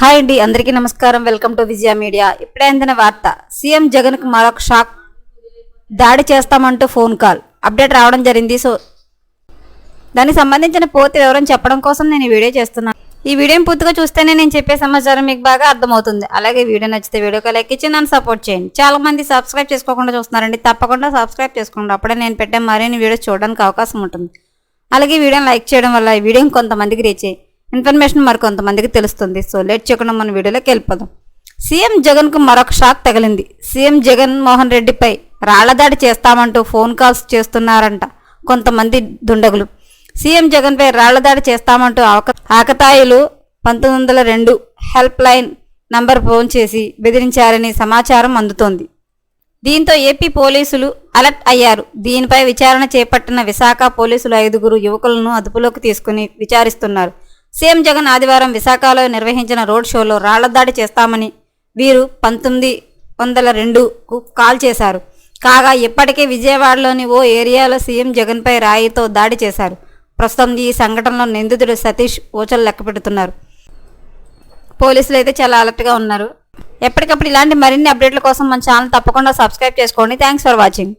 Hi అండి అందరికీ నమస్కారం. Welcome to Vijaya media. ఇప్పుడే అందిన వార్త సీఎం జగన్కు మరొక షాక్ దాడి చేస్తామంటూ ఫోన్ కాల్. అప్డేట్ రావడం జరిగింది. సో దానికి సంబంధించిన పూర్తి వివరం చెప్పడం కోసం నేను ఈ వీడియో చేస్తున్నాను ఈ వీడియోని పూర్తిగా చూస్తేనే నేను చెప్పే సమాచారం మీకు బాగా అర్థమవుతుంది. అలాగే వీడియో నచ్చితే వీడియోకి లైక్ ఇచ్చి నన్ను సపోర్ట్ చేయండి. చాలా మంది సబ్స్క్రైబ్ చేసుకోకుండా చూస్తున్నారండి. తప్పకుండా సబ్స్క్రైబ్ చేసుకోండి. అప్పుడే నేను పెట్టే మరిన్ని వీడియోస్ చూడడానికి అవకాశం ఉంటుంది. అలాగే వీడియోని లైక్ చేయడం వల్ల ఈ వీడియోని కొంతమందికి రీచ్ అయ్యి ఇన్ఫర్మేషన్ మరి కొంతమందికి తెలుస్తుంది. సో లేట్ చేయకుండా మన వీడియోలోకి వెళ్ళిపోదాం. సీఎం జగన్కు మరొక షాక్ తగిలింది. సీఎం జగన్ మోహన్ రెడ్డిపై రాళ్ళదాడి చేస్తామంటూ ఫోన్ కాల్స్ చేస్తున్నారంట కొంతమంది దుండగులు. సీఎం జగన్పై రాళ్ళదాడి చేస్తామంటూ ఆక ఆకతాయిలు పంతొమ్మిది వందల రెండు హెల్ప్ లైన్ నంబర్ ఫోన్ చేసి బెదిరించారని సమాచారం అందుతోంది. దీంతో ఏపీ పోలీసులు అలర్ట్ అయ్యారు. దీనిపై విచారణ చేపట్టిన విశాఖ పోలీసులు ఐదుగురు యువకులను అదుపులోకి తీసుకుని విచారిస్తున్నారు. సీఎం జగన్ ఆదివారం విశాఖలో నిర్వహించిన రోడ్ షోలో రాళ్ళదాడి చేస్తామని వీరు పంతొమ్మిది వందల రెండుకు కాల్ చేశారు. కాగా ఇప్పటికే విజయవాడలోని ఓ ఏరియాలో సీఎం జగన్పై రాయితో దాడి చేశారు. ప్రస్తుతం ఈ సంఘటనలో నిందితుడు సతీష్ ఊచలు లెక్క పెడుతున్నారు. పోలీసులు అయితే చాలా అలర్ట్గా ఉన్నారు. ఎప్పటికప్పుడు ఇలాంటి మరిన్ని అప్డేట్ల కోసం మన ఛానల్ తప్పకుండా సబ్స్క్రైబ్ చేసుకోండి. Thanks for watching.